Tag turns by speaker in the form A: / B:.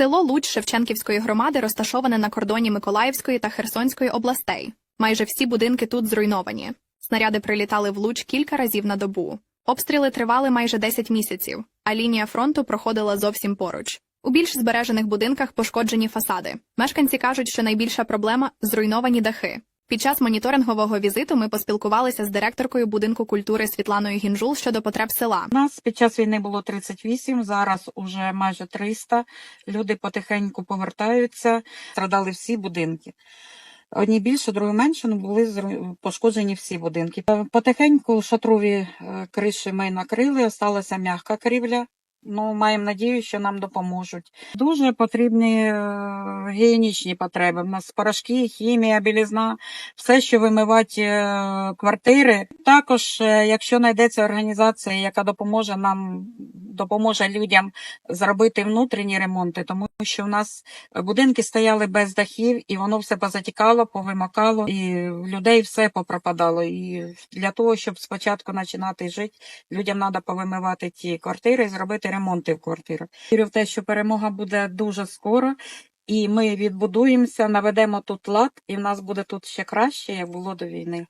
A: Село Луч Шевченківської громади розташоване на кордоні Миколаївської та Херсонської областей. Майже всі будинки тут зруйновані. Снаряди прилітали в Луч кілька разів на добу. Обстріли тривали майже 10 місяців, а лінія фронту проходила зовсім поруч. У більш збережених будинках пошкоджені фасади. Мешканці кажуть, що найбільша проблема зруйновані дахи. Під час моніторингового візиту ми поспілкувалися з директоркою будинку культури Світланою Гінжул щодо потреб села.
B: У нас під час війни було 38, зараз уже майже 300. Люди потихеньку повертаються, страдали всі будинки. Одні більше, другі менше, ну були пошкоджені всі будинки. Е, Потихеньку шатрові е, криші ми накрили, осталася м'яка крівля. Ну, маємо надію, що нам допоможуть. Дуже потрібні е, гігієнічні потреби. У нас порошки, хімія, білізна, все, що вимивати е, квартири. Також, е, якщо знайдеться організація, яка допоможе нам, допоможе людям зробити внутрішні ремонти, тому що в нас будинки стояли без дахів, і воно все позатікало, повимакало, і в людей все попропадало. І для того, щоб спочатку починати жити, людям треба повимивати ті квартири і зробити ремонти в квартирах. Вірю в те, що перемога буде дуже скоро. І ми відбудуємося, наведемо тут лад, і в нас буде тут ще краще, як було до війни.